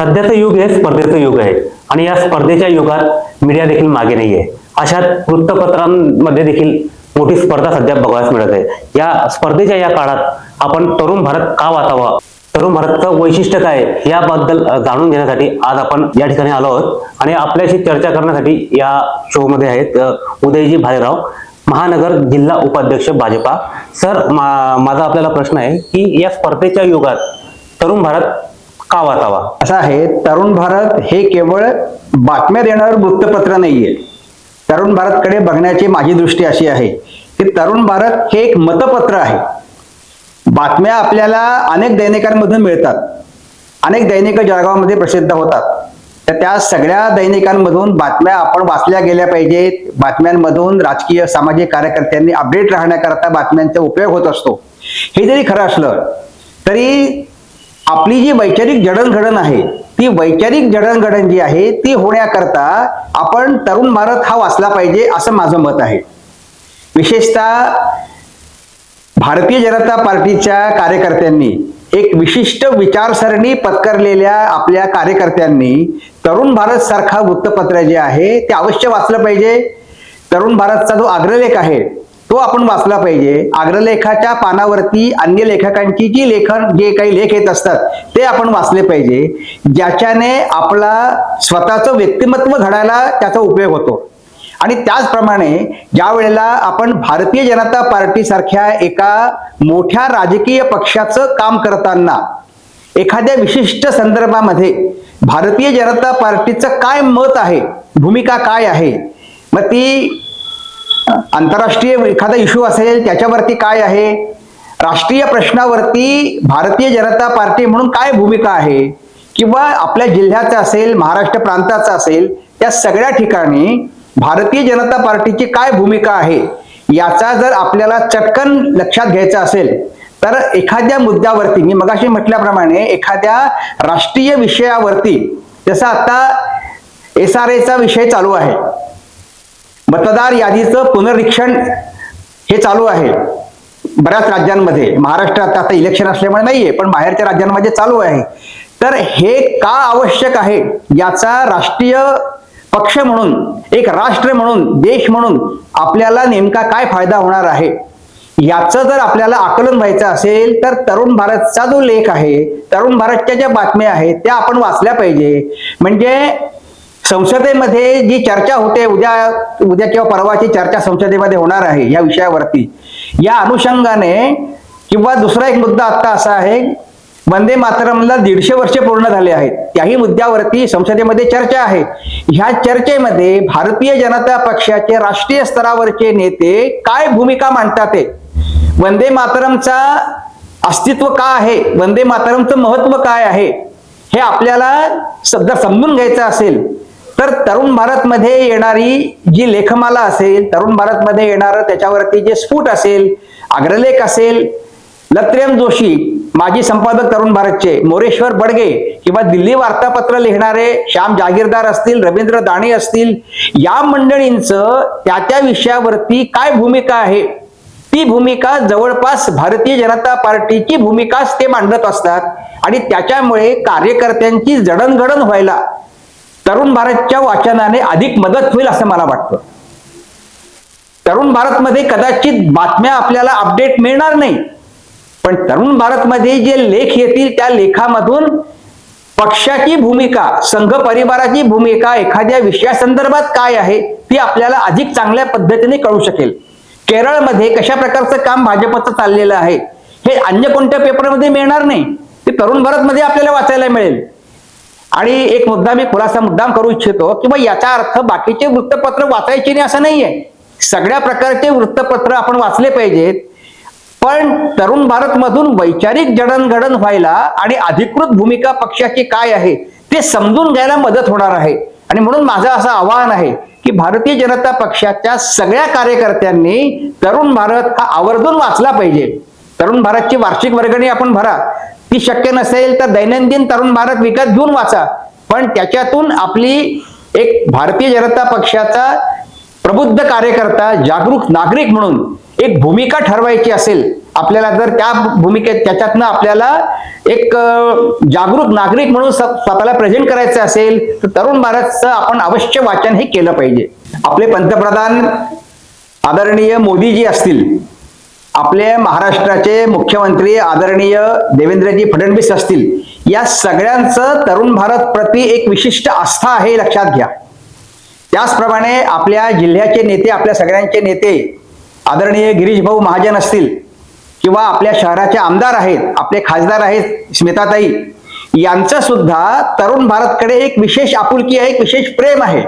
सध्याचं युग हे स्पर्धेचं युग आहे. आणि या स्पर्धेच्या युगात मीडिया देखील मागे नाही आहे अशात वृत्तपत्रांमध्ये देखील मोठी स्पर्धा सध्या बघायला मिळत आहे. या स्पर्धेच्या या काळात आपण तरुण भारत का वाचावा? तरुण भारतचं वैशिष्ट्य काय याबद्दल जाणून घेण्यासाठी आज आपण या ठिकाणी आलो आहोत. आणि आपल्याशी चर्चा करण्यासाठी या शो मध्ये आहेत उदयजी भालेराव महानगर जिल्हा उपाध्यक्ष भाजपा. सर मा- माझा आपल्याला प्रश्न आहे की या स्पर्धेच्या युगात तरुण भारत कावा कावा. असं आहे तरुण भारत हे केवळ बातम्या देणारं वृत्तपत्र नाहीये. तरुण भारतकडे बघण्याची माझी दृष्टी अशी आहे की तरुण भारत हे एक मतपत्र आहे. बातम्या आपल्याला अनेक दैनिकांमधून मिळतात. अनेक दैनिक जळगावमध्ये प्रसिद्ध होतात. तर त्या सगळ्या दैनिकांमधून बातम्या आपण वाचल्या गेल्या पाहिजेत. बातम्यांमधून राजकीय सामाजिक कार्यकर्त्यांनी अपडेट राहण्याकरता बातम्यांचा उपयोग होत असतो. हे जरी खरं असलं तरी आपली जी वैचारिक जडणघडण आहे ती वैचारिक जडणघडण जी आहे ती होण्याकरता आपण तरुण भारत हा वाचला पाहिजे असं माझं मत आहे. विशेषतः भारतीय जनता पार्टीच्या कार्यकर्त्यांनी एक विशिष्ट विचारसरणी पत्करलेल्या आपल्या कार्यकर्त्यांनी तरुण भारत सारखा वृत्तपत्र जे आहे ते अवश्य वाचलं पाहिजे. तरुण भारतचा जो अग्रलेख आहे तो आपण वाचला पाहिजे. अग्रलेखाच्या पानावरती अन्य लेखकांची जी लेखन जे काही लेख येत असतात ते आपण वाचले पाहिजे. ज्याच्याने आपला स्वतःचं व्यक्तिमत्व घडायला त्याचा उपयोग होतो. आणि त्याचप्रमाणे ज्या वेळेला आपण भारतीय जनता पार्टी सारख्या एका मोठ्या राजकीय पक्षाचं काम करताना एखाद्या विशिष्ट संदर्भामध्ये भारतीय जनता पार्टीचं काय मत आहे भूमिका काय आहे मग ती आंतरराष्ट्रीय एखादा इश्यू असेल त्याच्यावरती काय आहे? राष्ट्रीय प्रश्नावरती भारतीय जनता पार्टी म्हणून काय भूमिका आहे? किंवा आपल्या जिल्ह्याचा असेल महाराष्ट्र प्रांताचा असेल त्या सगळ्या ठिकाणी भारतीय जनता पार्टीची काय भूमिका आहे? याचा जर आपल्याला चटकन लक्षात घ्यायचा असेल तर एखाद्या मुद्द्यावरती मी मगाशी म्हटल्याप्रमाणे एखाद्या राष्ट्रीय विषयावरती जसं आता एस आर एचा विषय चालू आहे. मतदार यादीचं पुनरीक्षण हे चालू आहे. बऱ्याच राज्यांमध्ये. महाराष्ट्रात आता इलेक्शन असल्यामुळे नाहीये पण बाहेरच्या राज्यांमध्ये चालू आहे. तर हे का आवश्यक आहे? याचा राष्ट्रीय पक्ष म्हणून एक राष्ट्र म्हणून देश म्हणून आपल्याला नेमका काय फायदा होणार आहे? याचं जर आपल्याला आकलन व्हायचं असेल तर तरुण भारतचा जो लेख आहे तरुण भारतच्या ज्या बातम्या आहेत त्या आपण वाचल्या पाहिजे. म्हणजे संसदेमध्ये जी चर्चा होते उद्या उद्या किंवा परवाची चर्चा संसदेमध्ये होणार आहे या विषयावरती. या अनुषंगाने किंवा दुसरा एक मुद्दा आता असा आहे वंदे मातरमला दीडशे वर्ष पूर्ण झाले आहेत. त्याही मुद्द्यावरती संसदेमध्ये चर्चा आहे. ह्या चर्चेमध्ये भारतीय जनता पक्षाचे राष्ट्रीय स्तरावरचे नेते काय भूमिका मांडतात ते वंदे मातरमचा अस्तित्व का आहे? वंदे मातरमचं महत्त्व काय आहे? हे आपल्याला सध्या समजून घ्यायचं असेल तर तरुण भारतमध्ये येणारी जी लेखमाला असेल तरुण भारतमध्ये येणारं त्याच्यावरती जे स्फुट असेल अग्रलेख असेल लत्रेम जोशी माजी संपादक तरुण भारतचे मोरेश्वर बडगे किंवा दिल्ली वार्तापत्र लिहिणारे श्याम जागीरदार असतील रवींद्र दाणे असतील या मंडळींचं त्या त्या विषयावरती काय भूमिका आहे? ती भूमिका जवळपास भारतीय जनता पार्टीची भूमिकाच ते मांडत असतात आणि त्याच्यामुळे कार्यकर्त्यांची जडणघडण व्हायला तरुण भारतच्या वाचनाने अधिक मदत होईल असं मला वाटतं. तरुण भारतमध्ये कदाचित बातम्या आपल्याला अपडेट मिळणार नाही. पण तरुण भारतमध्ये जे लेख येतील त्या लेखामधून पक्षाची भूमिका संघ परिवाराची भूमिका एखाद्या विषयासंदर्भात काय आहे ती आपल्याला अधिक चांगल्या पद्धतीने कळू शकेल. केरळमध्ये कशा प्रकारचं काम भाजपचं चाललेलं आहे हे अन्य कोणत्या पेपरमध्ये मिळणार नाही ते तरुण भारतमध्ये आपल्याला वाचायला मिळेल. आणि एक मुद्दा मी खुलासा मुद्दाम करू इच्छितो की मग याचा अर्थ बाकीचे वृत्तपत्र वाचायचे नाही असं नाहीये. सगळ्या प्रकारचे वृत्तपत्र आपण वाचले पाहिजेत. पण तरुण भारत मधून वैचारिक जडणघडण व्हायला आणि अधिकृत भूमिका पक्षाची काय आहे ते समजून घ्यायला मदत होणार आहे. आणि म्हणून माझं असं आवाहन आहे की भारतीय जनता पक्षाच्या सगळ्या कार्यकर्त्यांनी तरुण भारत हा आवर्जून वाचला पाहिजे. तरुण भारतची वार्षिक वर्गणी आपण भरा. ती शक्य नसेल तर दैनंदिन तरुण भारत विकत घेऊन वाचा. पण त्याच्यातून आपली एक भारतीय जनता पक्षाचा प्रबुद्ध कार्यकर्ता जागरूक नागरिक म्हणून एक भूमिका ठरवायची असेल आपल्याला जर त्या भूमिकेत त्याच्यातनं आपल्याला एक जागरूक नागरिक म्हणून स- स्वतःला प्रेझेंट करायचं असेल तर तरुण भारतचं आपण अवश्य वाचन हे केलं पाहिजे. आपले पंतप्रधान आदरणीय मोदीजी असतील आपले महाराष्ट्राचे मुख्यमंत्री आदरणीय देवेंद्रजी फडणवीस असतील या सगळ्यांचं तरुण भारत प्रति एक विशिष्ट आस्था आहे लक्षात घ्या. त्याचप्रमाणे आपल्या जिल्ह्याचे नेते आपल्या सगळ्यांचे नेते आदरणीय गिरीश भाऊ महाजन असतील किंवा आपल्या शहराचे आमदार आहेत आपले खासदार आहेत स्मिताताई यांचं सुद्धा तरुण भारतकडे एक विशेष आपुलकी आहे एक विशेष प्रेम आहे.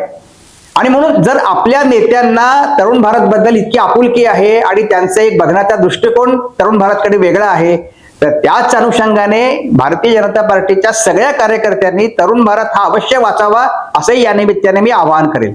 आणि म्हणून जर आपल्या नेत्यांना तरुण भारत बद्दल इतकी आपुलकी आहे आणि त्यांचं एक बघण्याचा दृष्टिकोन तरुण भारतकडे वेगळा आहे तर त्याच अनुषंगाने भारतीय जनता पार्टीच्या सगळ्या कार्यकर्त्यांनी तरुण भारत हा अवश्य वाचावा असंही या निमित्ताने मी आवाहन करेल.